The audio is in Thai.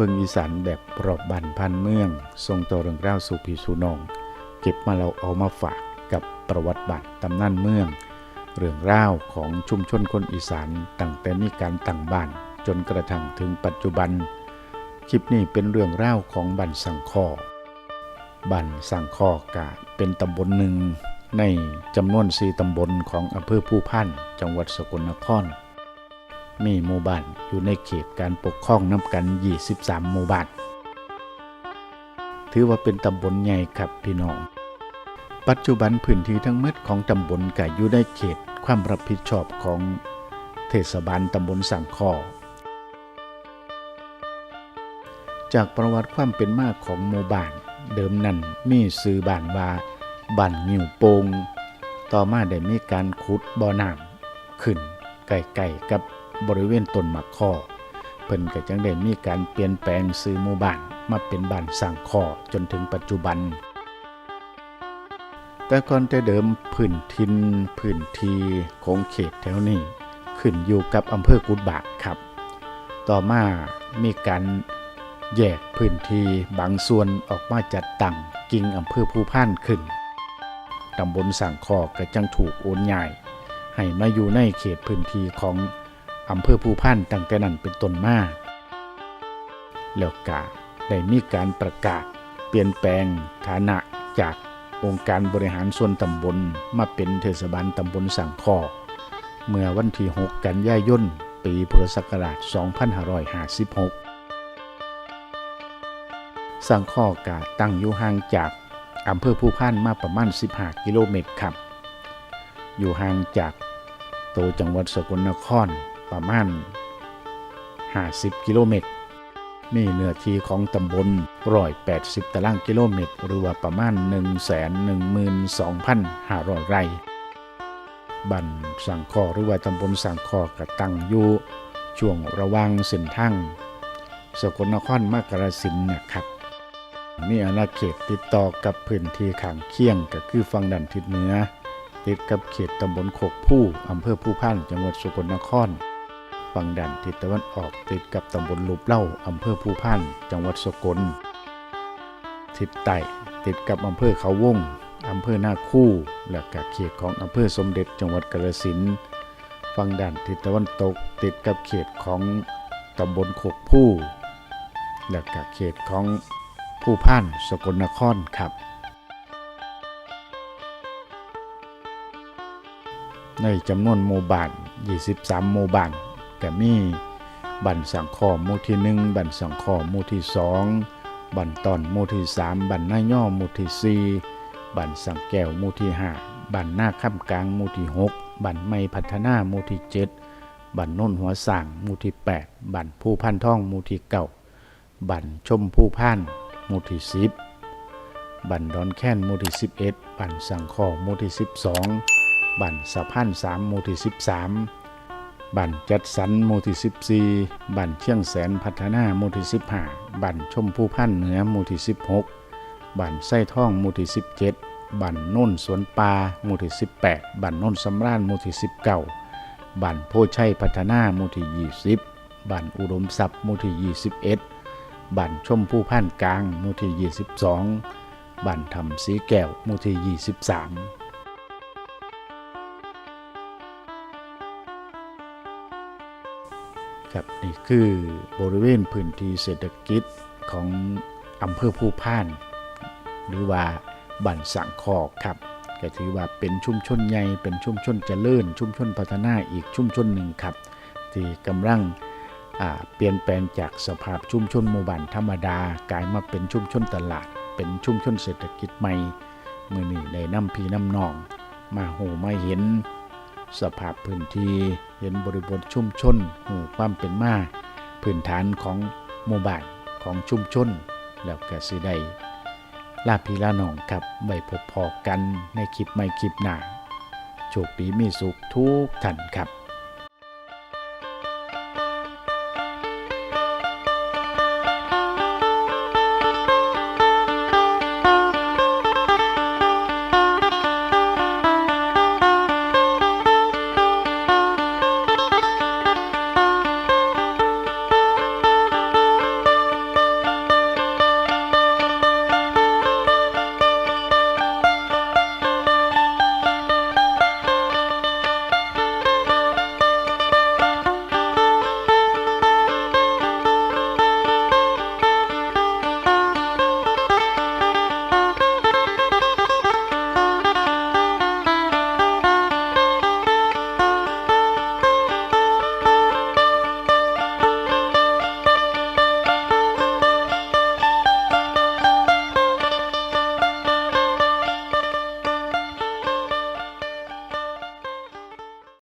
เบิงอีสานแบบรอบบันพันเมืองทรงต่อเรื่องราวสู่พี่สู่น้อง เก็บมาเราเอามาฝากกับประวัติบัตรตำนานเมือง เรื่องราวของชุมชนคนอีสานตั้งแต่มีการตั้งบ้านจนกระทั่งถึงปัจจุบัน คลิปนี้เป็นเรื่องราวของบันสังคอบันสังคอกะเป็นตำบลหนึ่งในจำนวนสี่ตำบลของอำเภอผู้พันจังหวัดสกลนคร มีหมู่บ้านอยู่ในเขตการปกครองน้ำกัน 23 หมู่บ้าน ถือว่าเป็นตำบลใหญ่ครับพี่น้อง ปัจจุบันพื้นที่ทั้งหมดของตำบลก็อยู่ในเขตความรับผิดชอบของเทศบาลตำบลสังคอจากประวัติความเป็นมาของหมู่บ้านเดิมนั้นมีซื้อบ้านว่าบ้านงิวโปง ต่อมาได้มีการขุดบ่อน้ำขึ้นใกล้ๆกับ บริเวณต้นมะคอเพิ่นก็จังได้มีการเปลี่ยนแปลงซื้อหมู่บ้านมาเป็นบ้านสังคอจนถึงปัจจุบัน แต่ก่อนแต่เดิมพื้นทินพื้นทีของเขตแถวนี้ ขึ้นอยู่กับอำเภอกุดบากครับ ต่อมามีการแยกพื้นที่บางส่วนออกมาจัดตั้งกิ่งอำเภอภูพานขึ้น ตำบลสังคอก็จังถูกโอนย้าย ให้มาอยู่ในเขตพื้นที่ของ อำเภอภูพานตั้งแต่นั้นเป็นต้นมา แล้วกาได้มีการประกาศ เปลี่ยนแปลงฐานะจากองค์การบริหารส่วนตำบลมาเป็นเทศบาลตำบลสังคอเมื่อวันที่ 6 กันยายน ปีพุทธศักราช 2556 สังข้อกาตั้งอยู่ห่างจากอำเภอภูพานมาประมาณ 15 กิโลเมตรครับ อยู่ห่างจากโตวจังหวัดสกลนคร ประมาณ 50 กิโลเมตร มีเนื้อที่ของตำบล180ตารางกิโลเมตร หรือว่าประมาณ 112,500 ไร่บันสังคอหรือว่าตำบลสังคอกระตั้งอยู่ช่วงระว่างเส้นทางสกลนครมากราสินนะครับมีอาณาเขตติดต่อกับพื้นที่ข้างเคียงก็คือฝั่งด้านทิศเหนือ ติดกับเขตตำบลโคกผู้อำเภอผู้พันจังหวัดสกลนคร ฝั่งด้านทิศตะวันออกติดกับตำบลลูปเล่าอำเภอผู้พันจังหวัดสกล ทิศใต้ติดกับอำเภอเขาวงอำเภอหน้าคู่และกับเขตของอำเภอสมเด็จจังหวัดกาฬสินธุ์ฝั่งด้านทิศตะวันตกติดกับเขตของตำบลโคกผู้และกับเขตของผู้พันสกลนครครับ ในจำนวนหมู่บ้าน 23หมู่บ้าน ก็มี บันสังคอมูที่1บันสังคอมูที่2บันตอนมูที่3บันหน้าย่อมู่ที่4บันสังแก้วมูที่5บันหน้าค่ำกลางมูที่6บันไม่พัฒนามูที่7บันโน้นหัวสร้างมูที่8บันผู้พันท่องมูที่9บันชมผู้พันมูที่10บันดอนแค้นมูที่11บันสังคอมูที่12บันสะพาน3หมู่ที่13บั นจัดสรรหมู่ที่ 14บันเชียงแสนพัฒนาหมู่ที่ 15บันชมผู้พันเหนือหมู่ที่ 16บันไส้ท่องหมู่ที่ 17บันโน่นสวนปลาหมู่ที่ 18บันโน่นสำราญหมู่ที่ 19บันโพชัยพัฒนาหมู่ที่ 20บันอุดมทรัพย์หมู่ที่ 21บันชมผู้พันกลางหมู่ที่ 22บันทำสีแก้วหมู่ที่ 23 ครับนี่คือบริเวณพื้นที่เศรษฐกิจของอำเภอภูพาน หรือว่าบ้านสังคอกครับก็ถือว่าเป็นชุมชนใหญ่เป็นชุมชนเจริญ ชุมชนพัฒนาอีกชุมชนหนึ่งครับ ที่กำลังเปลี่ยนแปลงจากสภาพชุมชนหมู่บ้านธรรมดากลายมาเป็นชุมชนตลาด เป็นชุมชนเศรษฐกิจใหม่ มือนี้ได้นำพี่น้ำนอง มาโหมาเห็น สภาพพื้นที่เห็นบริบทชุมชนหูความเป็นมาพื้นฐานของหมู่บ้านของชุมชน แล้วก็สิได้ลาพีลาหนองครับไว้พบพอกันในคลิปไม่คลิปหน้าโชคดีมีสุขทุกท่านครับ